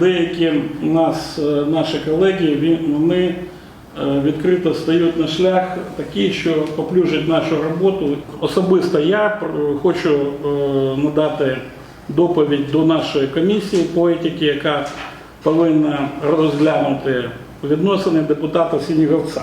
Деякі нас, е, наші колеги, вони е, відкрито стають на шлях такий, що поплюжать нашу роботу. Особисто я хочу е, надати доповідь до нашої комісії по етиці, яка повинна розглянути відносини депутата Сініговця.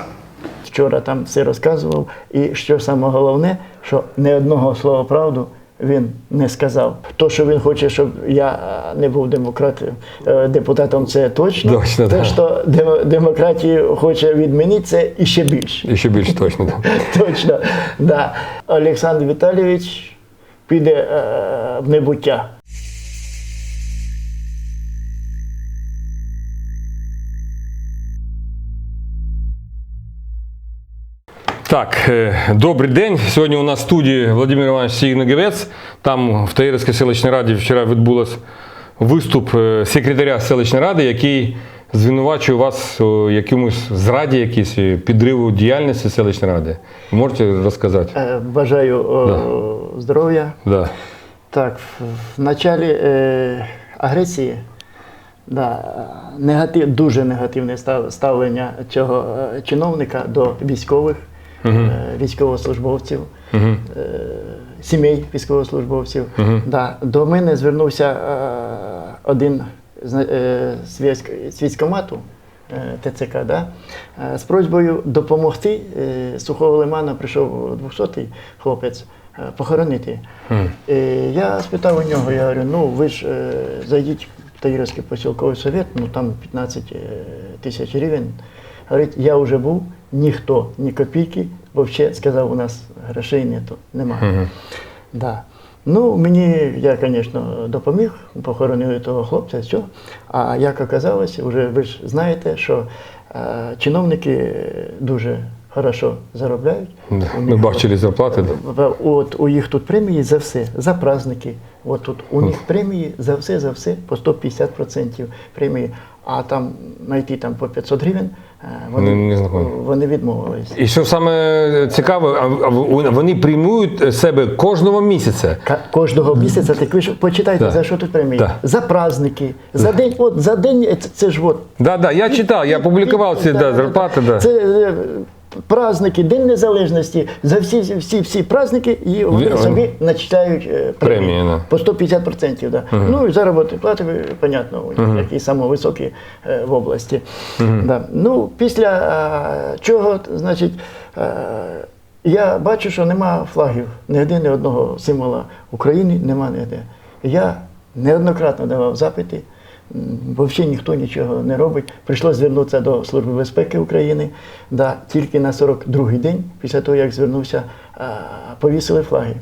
Вчора там все розказував. І що саме головне, що не одного слова правду він не сказав. То, що він хоче, щоб я е, не був демократом, е, депутатом, це точно. Точно, Те, да. що дем- демократію хоче відмінити, це іще більше. І ще більш точно. так. Точно. Да. Олександр Віталійович піде е, в небуття. Так, е, добрий день. Сьогодні у нас в студії Владимир Іванович Сігнегевець. Там в Таїрській селищній раді вчора відбувся виступ е, секретаря селищної ради, який звинувачує вас у якомусь зраді, якійсь е, підриву діяльності селищної ради. Можете розказати? Бажаю е, здоров'я. Да. Так, в, началі е, агресії да, негатив, дуже негативне ставлення цього чиновника до військових, військовослужбовців, е, сімей військовослужбовців. Да, до мене звернувся е, один е, з військ- військкомату. е, ТЦК, да? е, з просьбою допомогти. Е, З Сухого лимана прийшов 200-й хлопець е, похоронити. І я спитав у нього, я говорю, ну ви ж е, зайдіть в Таїровський посілковий совет, ну там 15 е, тисяч гривень. Говорить, я вже був, ніхто, ні копійки, взагалі сказав, у нас грошей нету, немає. Да. Ну, мені, я, звісно, допоміг, похоронили того хлопця, все. А як оказалось, вже ви ж знаєте, що е, чиновники дуже хорошо заробляють. Да. Ми бачили зарплати. да. От у їх тут премії за все, за праздники. От тут у них премії за все, за все по 150% премії. А там знайти там по 500 гривень вони, Не- не вони відмовились. І що саме цікаве, вони приймують себе кожного місяця. Кожного місяця, так ви ж почитайте, да. за що тут приймають? Да. За праздники, за день, от за день, е, це, це ж от. Да, да, я читав, я публікував ці да, зарплати. Да. Це е, праздники, День Незалежності, за всі, всі, всі праздники, і вони Ви- собі начисляють е, премії, Премії, да. по 150%. Да. Ну і заробітні плати, понятно, у них, які самовисокі е, в області. Да. Ну, після е, чого, значить, е, я бачу, що нема флагів, ніде ні одного символа України нема ніде. Я неоднократно давав запити. Взагалі ніхто нічого не робить. Прийшлося звернутися до Служби безпеки України. Да, тільки на 42-й день, після того, як звернувся, повісили флаги.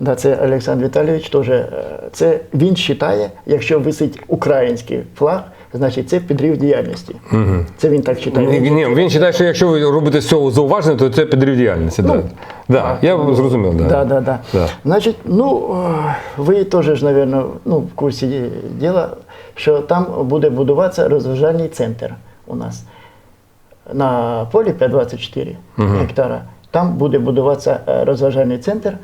Да, це Олександр Віталійович теж. е, Це він вважає, якщо висить український флаг, значить це підрив діяльності. Це він так Ні, вважає. ні, він вважає, що якщо ви робите з цього зауваження, то це підрив діяльності. да. Да, я зрозумів. Да. Ну, Да, да, да. Да. Значить, ну е, ви теж мабуть, ну, в курсі діла, що там буде будуватися розважальний центр у нас на полі 524 гектара. Там буде будуватися е, розважальний центр.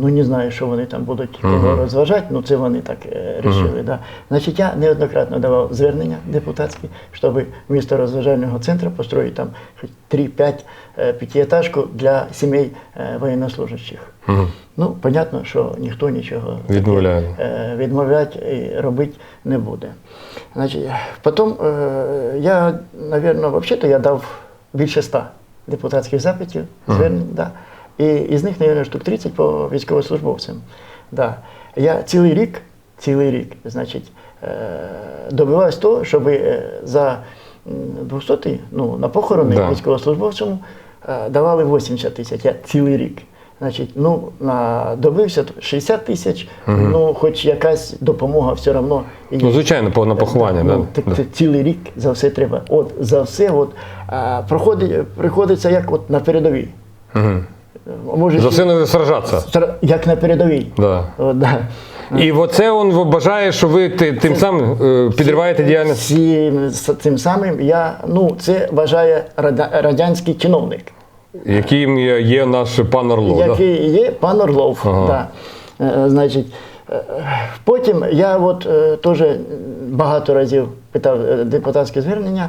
Ну, не знаю, що вони там будуть кого розважати, ну це вони так е, рішили. Да. Значить, я неоднократно давав звернення депутатські, щоб місто розважального центру построїти там хоч 3-5 е, п'ятиэтажку для сімей е, воєннослужащих. Ну, понятно, що ніхто нічого Відмовляє. відмовляти і робити не буде. Значить, потім я, мабуть, взагалі-то я дав більше ста депутатських запитів, звернень, да. І із них, мабуть, штук 30 по військовослужбовцям. Да. Я цілий рік, цілий рік, значить, е, добиваюсь того, щоб е, за 200 ну, на похорони Да. військовослужбовцям е, давали 80 тисяч. Я цілий рік. Значить, ну, на, добився 60 тисяч, ну, хоч якась допомога все одно. є. Ну, звичайно, по- на поховання. Ну, да. так Да. це цілий рік за все треба. От за все, от, а, проходить, приходиться як от на передовій. Мгм. Може, За все треба сражатися. як на передовій. Да. От, да. І оце він бажає, що ви ти- тим самим е, підриваєте діяльність. Цим самим я, ну, це вважає радянський чиновник, Яким є наш пан Орлов. да? який є пан Орлов. Ага. Да. Е, Значить, Потім я от е, теж багато разів питав е, депутатське звернення,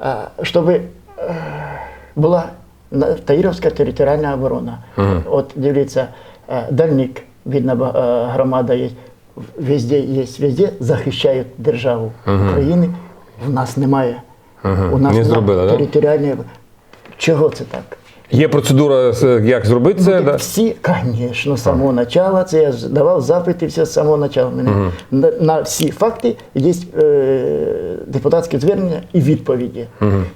е, щоб е, була Таїровська територіальна оборона. От дивіться, е, дальник, видно, е, громада є, везде є, везде захищають державу України. У нас немає. У нас Не зробили, да? Чого це так? Є процедура, як зробити це. Да? всі, звісно, з самого начала, це я давав запити все з самого начала. Мене на, на всі факти є е, депутатське звернення і відповіді.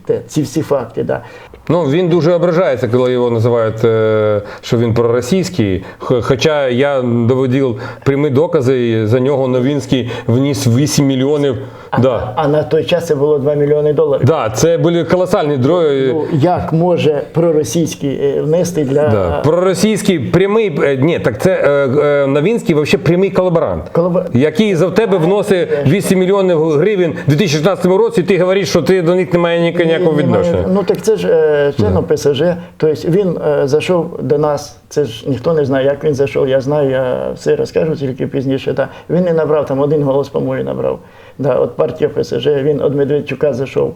Те, ці всі факти, да. Ну, він дуже ображається, коли його називають, е, що він проросійський. Хоча я доводив прямі докази, за нього Новінський вніс 8 мільйонів. Да. А на той час це було 2 мільйони доларів. Да, це були колосальні дрої. Ну, як може проросійський е, внести для Да. Проросійський прямий. е, Ні, так це е, Новінський взагалі прямий колаборант. Колаба- Який за тебе вносить 200 мільйонів гривень у 2016 році, і ти говориш, що ти до них не має ніякого відношення. Ну так це ж членом ПСЖ. Тобто він зайшов до нас. Це ж ніхто не знає, як він зайшов. Я знаю, я все розкажу тільки пізніше. Да. Він не набрав там один голос, по-моєму, набрав. Да, от партія ПСЖ, він від Медведчука зайшов.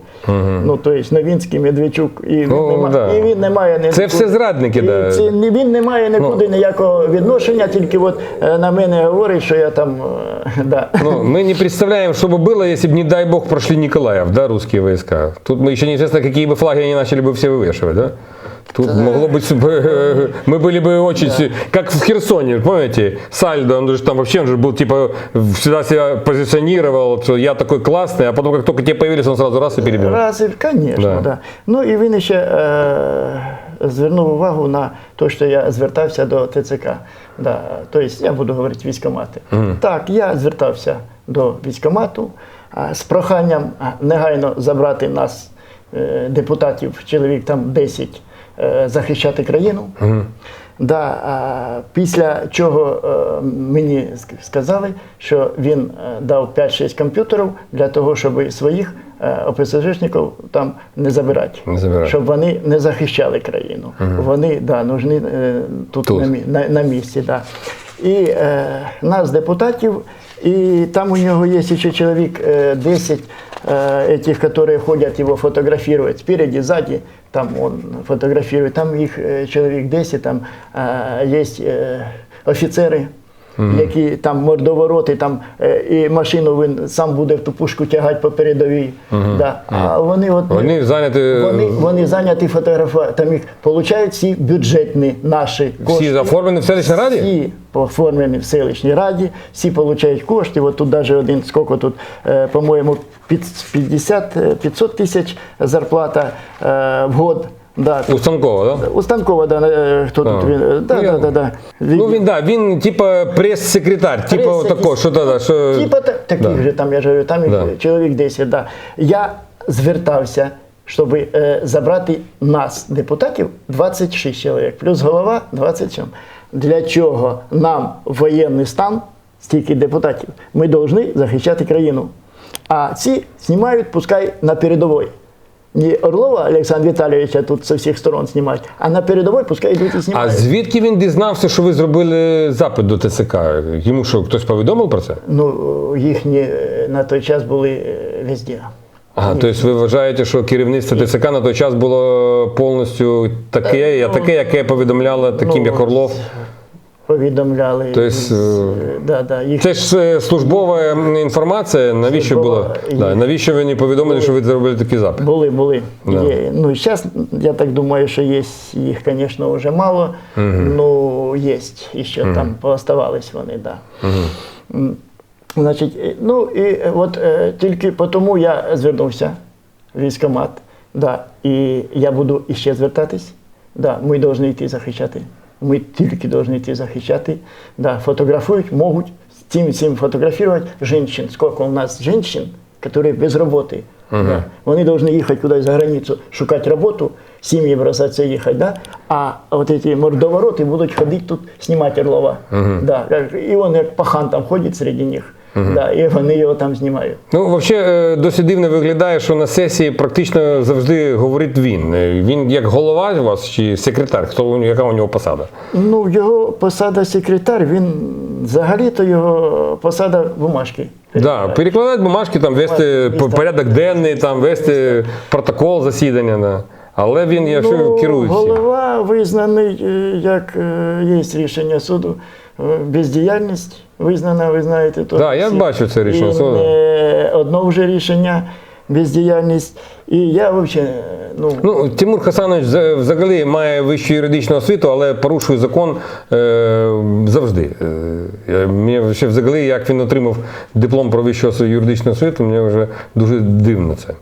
Ну, тобто Новінський, Медведчук, і він, Ну, нема, да. і він не має ні- Це все зрадники, І да. Це, ні- він не має нікуди ніякого відношення, тільки от е, на мене говорить, що я там. е, Да. Ну, мы не представляем, что бы было, если бы, не дай бог, прошли Николаев, да, русские войска. Тут мы еще неизвестно, какие бы флаги они начали бы все вывешивать, да? Тут могло быть, э, мы были бы очень, си- как в Херсоне, помните, Сальдо, он же там вообще он же был типа, всегда себя позиционировал, что я такой классный, а потом, как только те появились, он сразу раз и перебил. Раз, і, звісно, Да. да. Ну і він ще е, звернув увагу на те, що я звертався до ТЦК. Да. Тобто я буду говорити військомати. Так, я звертався до військомату а, з проханням а, негайно забрати нас, е, депутатів, чоловік там 10, е, захищати країну. Да, а після чого е, мені сказали, що він е, дав 5-6 комп'ютерів для того, щоб своїх е, ОПСЖшників там не забирати, Не забирати. щоб вони не захищали країну. Вони да, нужні е, тут, Тут. На, на місці. Да. І е, нас, депутатів, і там у нього є ще чоловік е, 10 э, этих, которые ходят его фотографировать спереди, сзади, там он фотографирует, там их э, человек 10, там э, есть э, офіцери, які там мордовороти, там е, і машину він сам буде в ту пушку тягати по передовій. Да. А вони от Вони зайняті, вони, вони зайняті фотографувати, там їх получають всі бюджетні наші кошти. Всі оформлені в селищній раді? Всі оформлені в селищній раді, всі отримують кошти. От тут навіть один, скільки тут, е, по-моєму, під- 50, е, 500 тисяч зарплата е, в год. Да. У Станкова, да? У Станкова, да, е, хто тут він? е, Да, Ну, да, да, да. Ну він да, він типа прес-секретар, типа Прес- такого, що да, да, що Типа та- таких же, там я ж говорю, там їх Да. чоловік 10. Да. Я звертався, щоб е, забрати нас, депутатів, 26 чоловік, плюс голова 27. Для чого нам воєнний стан, стільки депутатів, ми повинні захищати країну. А ці знімають, пускай на передовій. Не Орлова Олександра Віталійовича тут з усіх сторон знімають, а на передовій пускай йдуть і А звідки він дізнався, що ви зробили запит до ТЦК? Йому що, хтось повідомив про це? Ну, їхні е, на той час були е, везде. Ага, тобто ви вважаєте, що керівництво ТЦК на той час було повністю таке, я таке, яке повідомляло таким, Ну, як Орлов? Повідомляли. Тобто, да, да, їх Це ж е, службова інформація. Навіщо Службова, було? Да, навіщо ви не повідомили, що ви зробили такий запит? були, були. Да. Є. Ну, зараз, я так думаю, що є їх, звісно, вже мало, ну, є, і ще там пооставались вони, да. М, Значить, ну і от е, тільки тому я звернувся в військкомат, да, і я буду іще звертатись. Да, ми повинні йти захищати. Ми тільки повинні йти захищати. Да, фотографують, можуть цим цим фотографувати жінок. Скільки у нас жінок, які без роботи. Да. Вони повинні їхати кудись за границю, шукати роботу, сім'ї бросатися їхати. Да? А от ці мордовороти будуть ходити тут, знімати Орлова. Да. І він як пахан там ходить серед них. Да, і вони його там знімають. Ну, взагалі, досить дивно виглядає, що на сесії практично завжди говорить він. Е, Він як голова у вас чи секретар? Хто яка у нього посада? Ну, його посада секретар, він взагалі-то його посада бумажки. Да, перекладати бумажки, там вести порядок денний, там вести протокол засідання. Да. Але він, якщо ну, керує голова визнаний, е, як е, є рішення суду, е, бездіяльність визнана, ви знаєте. То Да, я бачу це рішення І не одно вже рішення бездіяльність. І я взагалі, ну, Ну, Тимур Хасанович взагалі має вищу юридичну освіту, але порушує закон е, завжди. Е, мені ще взагалі, як він отримав диплом про вищу юридичну освіту, мені вже дуже дивно це.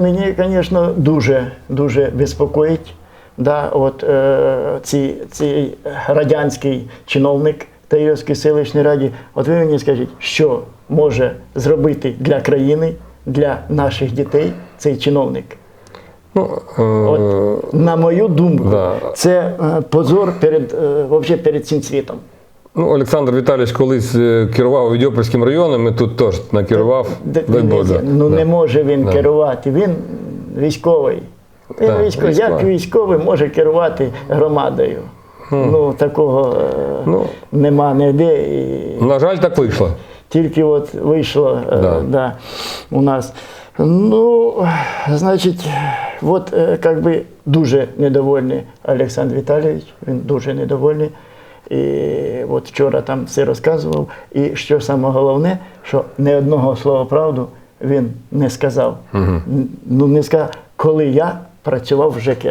Мені, звісно, дуже дуже безпокоїть. Да, от, е, ці, цей радянський чиновник Таїрської селищної раді. От ви мені скажіть, що може зробити для країни, для наших дітей цей чиновник? Ну, е, От, на мою думку, Да. це е, позор перед, е, вообще перед цим світом. ну, Олександр Віталійович колись керував Відьопольським районом і тут теж накерував. Д- Дай дивіться, ну Да. не може він Да. керувати. Він військовий. Він Так, військовий. Як військовий може керувати громадою? Ну, такого е, Ну. нема ніде. І На жаль, так вийшло. тільки от вийшло е, Да. да, у нас. Ну, значить, от е, как би дуже недовольний Олександр Віталійович, він дуже недовольний. І от вчора там все розказував. І що саме головне, що ні одного слова правду він не сказав. Н- Ну, не сказав, коли я працював в ЖК.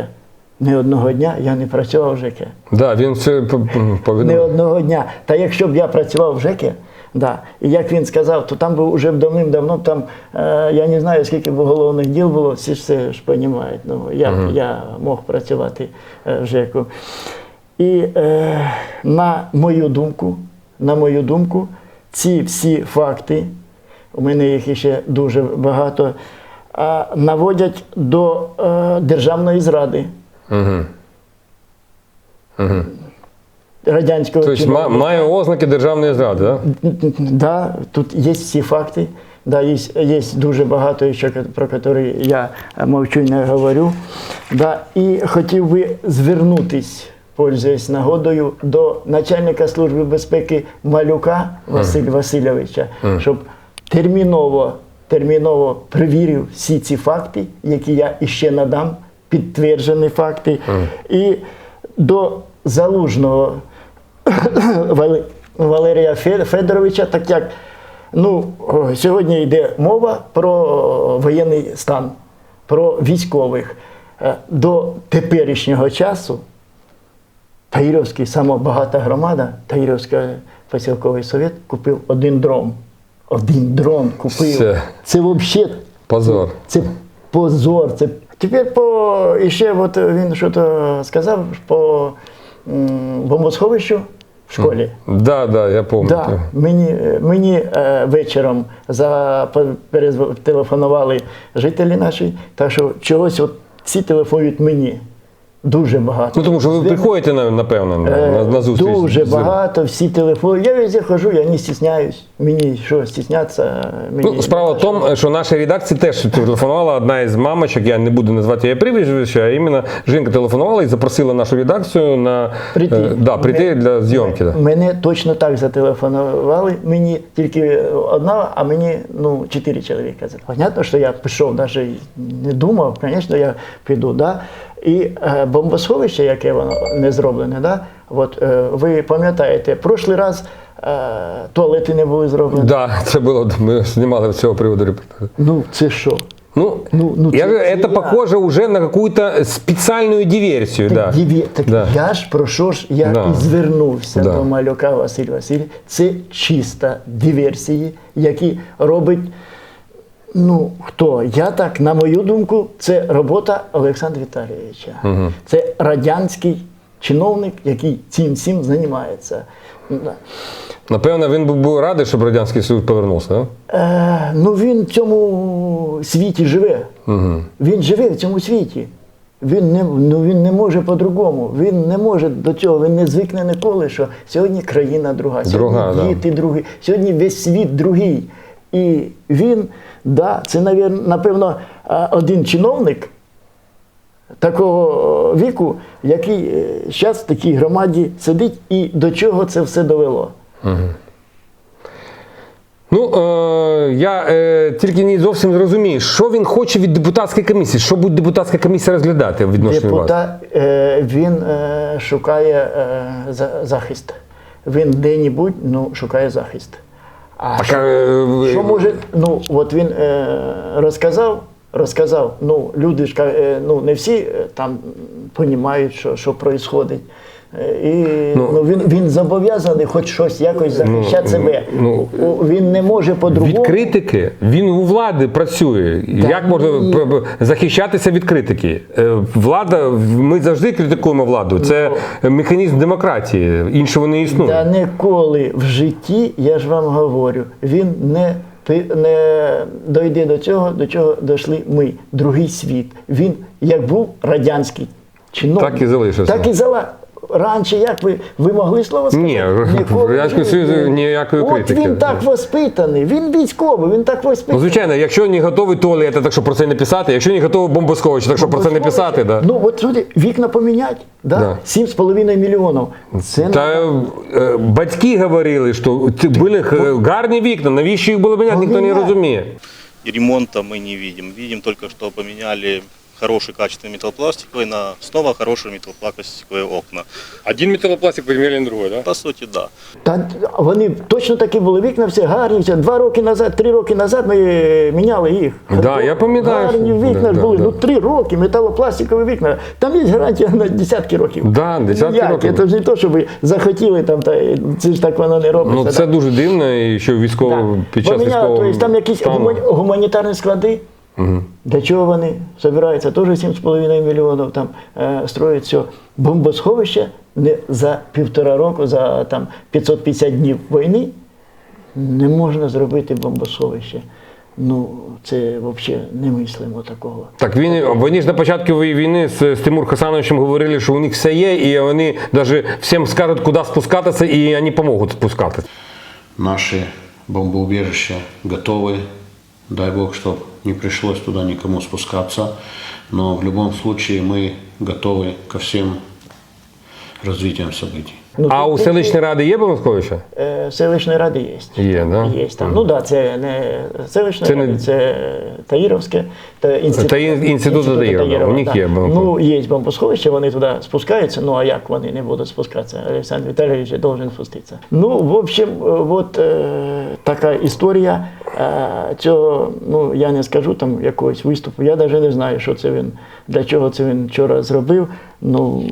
Ні одного дня я не працював в ЖК. Да, він все по- по- Не одного дня. Та якщо б я працював в ЖЕКі, да, і як він сказав, то там би вже давним-давно там, е, я не знаю, скільки б уголовних діл було, всі ж це ж розуміють, ну, як я мог працювати е, в ЖЕКу. І е, на мою думку, на мою думку, ці всі факти, у мене їх ще дуже багато, наводять до е, державної зради Угу. Угу. радянського Тобто ма- має ознаки державної зради, так? Да, тут є всі факти. Да, є, є дуже багато, ще, про які я мовчу і не говорю. Да, і хотів би звернутись, пользуясь нагодою, до начальника Служби безпеки Малюка Василя Васильовича, щоб терміново, терміново перевірив всі ці факти, які я іще надам, підтверджені факти. І до залужного Валерія Федоровича, так як ну, сьогодні йде мова про воєнний стан, про військових. Е, До теперішнього часу Таїровський, сама багата громада, Таїровський посілковий совет купив один дрон. Один дрон купив. Все. Це взагалі Позор. це позор. Це... Тепер по іще от він що то сказав по бомбосховищу в школі. Да, да, я пам'ятаю. Да, мені мені е, вечором за, перезв- телефонували жителі наші, так що чогось от ці телефонують мені. Дуже багато. Ну тому що ви приходите напевно на, Е, на, на зустріч. Дуже багато, всі телефонують. Я везде хожу, я не стісняюсь. Мені що, стіснятися? Мені Ну, справа в тому, що наша редакція теж телефонувала одна із мамочок, я не буду назвати її прізвище, а іменно жінка телефонувала і запросила нашу редакцію на Прийти. е, да, прийти для зйомки. Да. Мене точно так зателефонували. Мені тільки одна, а мені ну, чотири чоловіка. Понятно, що я пішов, навіть не думав, звісно, я піду. Да? І е, бомбосховище, яке воно не зроблене, да? От, е, ви пам'ятаєте, прошлий раз е, туалети не були зроблені. Да, це було, ми знімали з цього приводу репортаж. Ну, це що? Ну, Ну, ну, я це- говорю, это похоже уже на какую-то специальную диверсию. Да. Диві- Так Да. я ж про що ж я Да. і звернувся Да. до малюка Василь Василь. Це чиста диверсії, які робить. Ну, хто? Я так, на мою думку, це робота Олександра Віталійовича. Це радянський чиновник, який цим всім займається. Напевно, він був радий, щоб Радянський Союз повернувся. Да? Е, ну він в цьому світі живе. Він живе в цьому світі. Він не, ну, він не може по-другому. Він не може до цього, він не звикне ніколи, що сьогодні країна друга, сьогодні Друга, да. другі, сьогодні весь світ другий. І він, да, це, напевно, один чиновник такого віку, який зараз в такій громаді сидить, і до чого це все довело. Ну, е, я е, тільки не зовсім зрозумію, що він хоче від депутатської комісії, що буде депутатська комісія розглядати в відношенні вас? Депутат, е, він е, шукає е, захист. Він де-небудь ну, шукає захист. А Так, що, що може, ну от він е, розказав, розказав, ну люди ж е, ну, не всі е, там розуміють, що, що відбувається. І ну, Ну, він, він зобов'язаний хоч щось якось захищати ну, себе. ну, він не може по-другому. Від критики він у влади працює. Як можна п- захищатися від критики? Е, Влада, ми завжди критикуємо владу. Це механізм демократії. Іншого не існує. Та ніколи в житті, я ж вам говорю, він не, пи- не дойде до цього, до чого дійшли ми, другий світ. Він як був радянський чиновник, Так і залишився. Так і зала. Раніше, як ви, ви могли слово сказати? Ні, Ніколи в Радянському. Союзі ніякої От критики. він так воспитаний, він військовий, він так Ну, воспитаний. звичайно, якщо не готовий туалет, так що про це не писати. Якщо не готовий бомбосховище, так що про це не писати. Да. Ну, от сюди вікна поміняти, да? Да. 7,5 мільйонів. Це Та е, батьки говорили, що ці були гарні вікна, навіщо їх було міняти, ніхто не розуміє. И ремонта мы не видим. Видим только, что поменяли хороший качественный металлопластиковый на снова хорошие металлопластиковые окна. Один металопластик поміняли на другой, да? По сути, да. Та вони точно такі були вікна, всі гарні. Всі. Два роки назад, три роки назад ми міняли їх. Да, я пам'ятаю, Гарні що- вікна да, ж були. да, Ну да. три роки, металопластикові вікна. Там є гарантія на десятки років. Да, десятки Ніяк, років. Це ж не то, що ви захотіли там, та це ж так воно не робиться. Ну це да. дуже дивно, і що військово Да. під час Поміняли, військового тобто там якісь стану. гумані- гуманітарні склади. для чого вони збираються? Теж 7,5 мільйонів там е, строять все. Бомбосховище не за півтора року, за там 550 днів війни не можна зробити бомбосховище. Ну, це взагалі не мислимо такого. Так він вони ж на початку війни з, з Тимур Хасановичем говорили, що у них все є, і вони навіть всім скажуть, куди спускатися, і вони допоможуть спускатися. Наши бомбоубежища готовы. Дай Бог, чтобы не пришлось туда никому спускаться. Но в любом случае мы готовы ко всем развитиям событий. Ну, А тут- у селищної ради є бомбосховище? Е, Селищної ради є. Є, да? Є там. Ну так, да, це не селищна Це не- це Таїровське, та інститут, Та ін- інститут Таїрова, у них є бомбосховище. Ну, є бомбосховище, вони туди спускаються, ну а як вони не будуть спускатися? Олександр Віталійович должен спуститися. Ну, в общем, е, от е, така історія. Е, цього, ну, я не скажу там якогось виступу. Я навіть не знаю, що це він, для чого це він вчора зробив. Ну,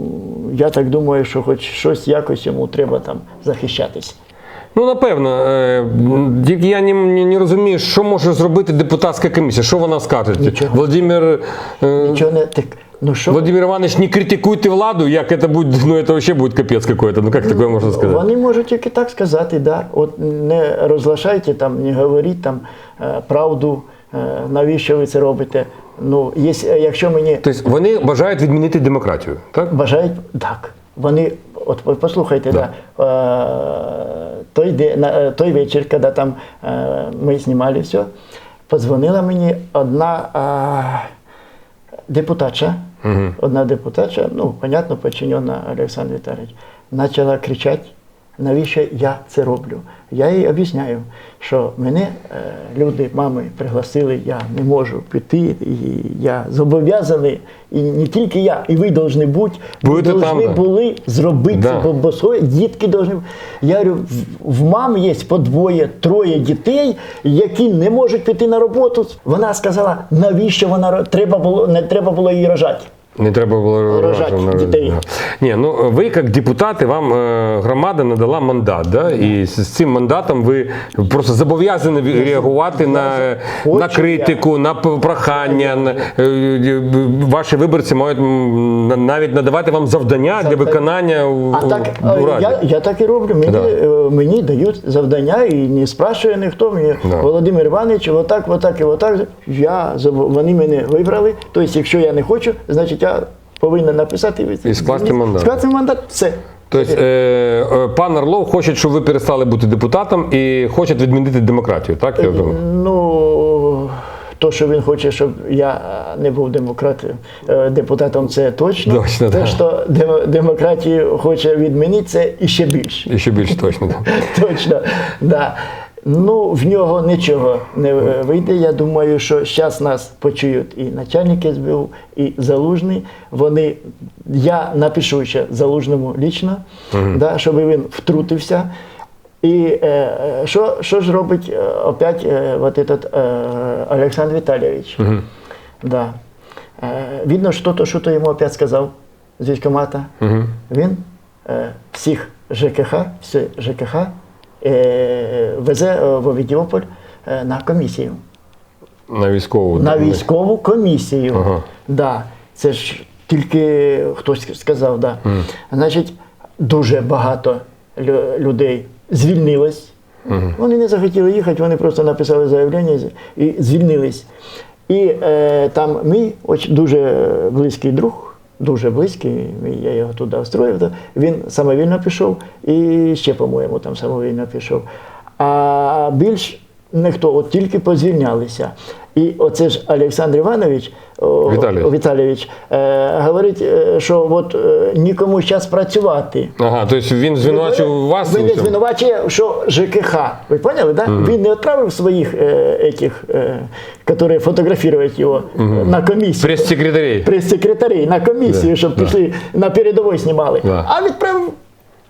я так думаю, що хоч щось якось йому треба там захищатись. Ну, напевно. Е, Тільки я не, не, не розумію, що може зробити депутатська комісія, що вона скаже. Нічого. Владимир, е, Нічого не так. Ну що Владимир Иванович, не критикуйте владу, як это будет, ну это вообще будет капец какой-то, ну как такое можно сказать? Вони можуть тільки так сказати, да. От не розглашайте там, не говоріть там е, правду, навіщо ви це робите. Ну, є, якщо мені Тобто вони бажають відмінити демократію, так? бажають так. Вони, от ви послухайте, да. е, той, де, на, е, той вечір, коли там е, ми знімали все, подзвонила мені одна е, депутатша, одна депутатша, ну, понятно, подчинена Олександр Віталійович, почала кричати, навіщо я це роблю. Я їй об'ясняю, що мене е, люди, мами пригласили, я не можу піти, і я зобов'язаний, і не тільки я, і ви повинні бути, ви повинні були зробити Да. це бомбосховище, дітки повинні. Я говорю, в, мам є по двоє, троє дітей, які не можуть піти на роботу. Вона сказала, навіщо вона треба було, не треба було її рожати. Не треба було рожати. дітей. Ні, ну ви як депутати, вам е, громада надала мандат, да? і з цим мандатом ви просто зобов'язані реагувати на, на критику, на прохання. Е, е, ваші виборці мають навіть надавати вам завдання для виконання А так у раді. я, я так і роблю. Мені, мені дають завдання і не спрашує ніхто мені. Володимир Іванович, отак, отак і отак. Я вони мене вибрали. Тобто, якщо я не хочу, значить я я повинен написати І скласти мандат. Скласти мандат, все. Тобто, е, е, пан Орлов хоче, щоб ви перестали бути депутатом і хоче відмінити демократію, так? Я думаю? Ну, то, що він хоче, щоб я не був демократом, е, депутатом, це точно. Точно, Те, да. що дем- демократію хоче відмінити, це іще більше. І ще більш точно. так. Точно. Да. Ну, в нього нічого не е, вийде. Я думаю, що зараз нас почують і начальник СБУ, і залужний. Вони, я напишу ще залужному лічно, да, щоб він втрутився. І е, е, що, що ж робить е, опять е, вот этот, е, Олександр Віталійович? Да. Е, видно, що то, що то йому опять сказав з військкомата. Він е, всіх ЖКХ, всі ЖКХ везе е, в Овідіополь е, на комісію. На військову. На військову комісію. Ага. Да. Це ж тільки хтось сказав, да. Значить, дуже багато людей звільнилось. Вони не захотіли їхати, вони просто написали заявлення і звільнились. І е, там мій дуже близький друг, дуже близький, я його туди встроїв, він самовільно пішов і ще, по-моєму, там самовільно пішов. А більш ніхто, от тільки позвільнялися. І оце ж Олександр Іванович Віталійович. Е, говорить, е, що от е, нікому зараз працювати. Ага, тобто він звинувачив вас. Він звинувачує, що ЖКХ. Ви поняли, да? Він не відправив своїх е, этих, е, які фотографують його е, на комісію. Прес-секретарей. Прес-секретарі на комісію, Да, щоб да. пішли на передовій знімали. Да. А відправив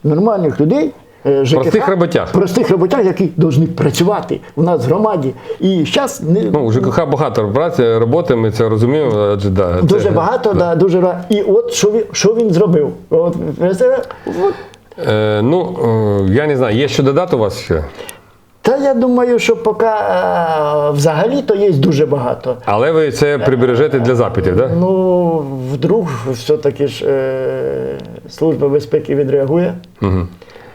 нормальних людей. Е, ЖКХ, Простих роботяг. Простих роботяг, які повинні працювати у нас в громаді. І зараз не, Ну, у ЖКХ багато праці, роботи, ми це розуміємо. Адже, да, дуже це- багато, да. дуже ра- І от що він, що він зробив? От, представляєте? от, Е, ну, е, я не знаю, є що додати у вас ще? Та я думаю, що поки е, взагалі то є дуже багато. Але ви це прибережете для запитів, так? Да? Ну, вдруг все-таки ж е, Служба безпеки відреагує,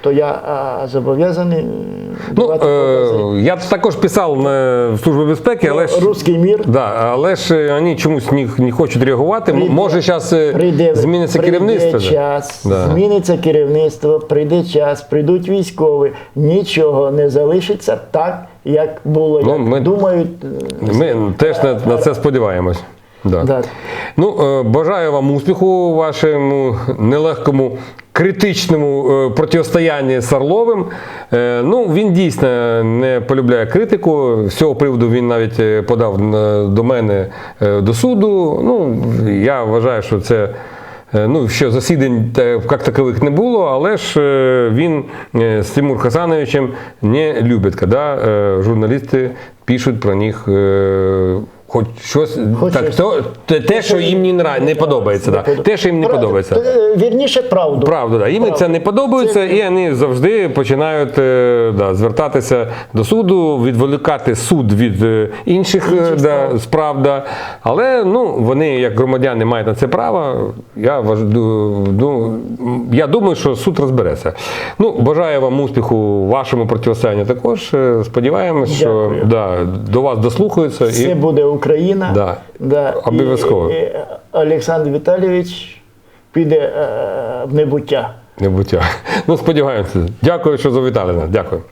то я е, зобов'язаний е, Ну, е, я також писав на Службу безпеки, але ж. Руський мір. Да, але ж е, вони чомусь не, не хочуть реагувати. Прийде- Може, зараз Прийде, зміниться прийде керівництво. час, Да. зміниться керівництво, прийде час, прийдуть військові, нічого не залишиться так, як було. Ну, як ми- думають. е, Ми теж на, на це сподіваємось. Да. Да. Ну, е, бажаю вам успіху у вашому нелегкому критичному е, протистоянні з Орловим. Е, Ну, він дійсно не полюбляє критику. З цього приводу він навіть подав до мене до суду. Ну, я вважаю, що це. Ну, що засідань як такових не було, але ж він з Тимур Хасановичем не любить, коли журналісти пишуть про них хоч щось, Хоч так, щось. то, те, те, що їм не, нра- не подобається. Да. Те, що їм не Правда, подобається. е, Вірніше, правду. Правда, да. їм це не подобається, і вони завжди починають е, да, звертатися до суду, відволікати суд від е, інших, да, справ. Да. Але ну, вони, як громадяни, мають на це право. Я, важ, ду- я думаю, що суд розбереться. Ну, бажаю вам успіху у вашому протистоянні також. Сподіваємось, що Дякую. да, до вас дослухаються. Все І... буде Україна. Да. Да. Обов'язково. І, і Олександр Віталійович піде е, в небуття. Небуття. Ну, сподіваємося. Дякую, що завітали нас. Дякую.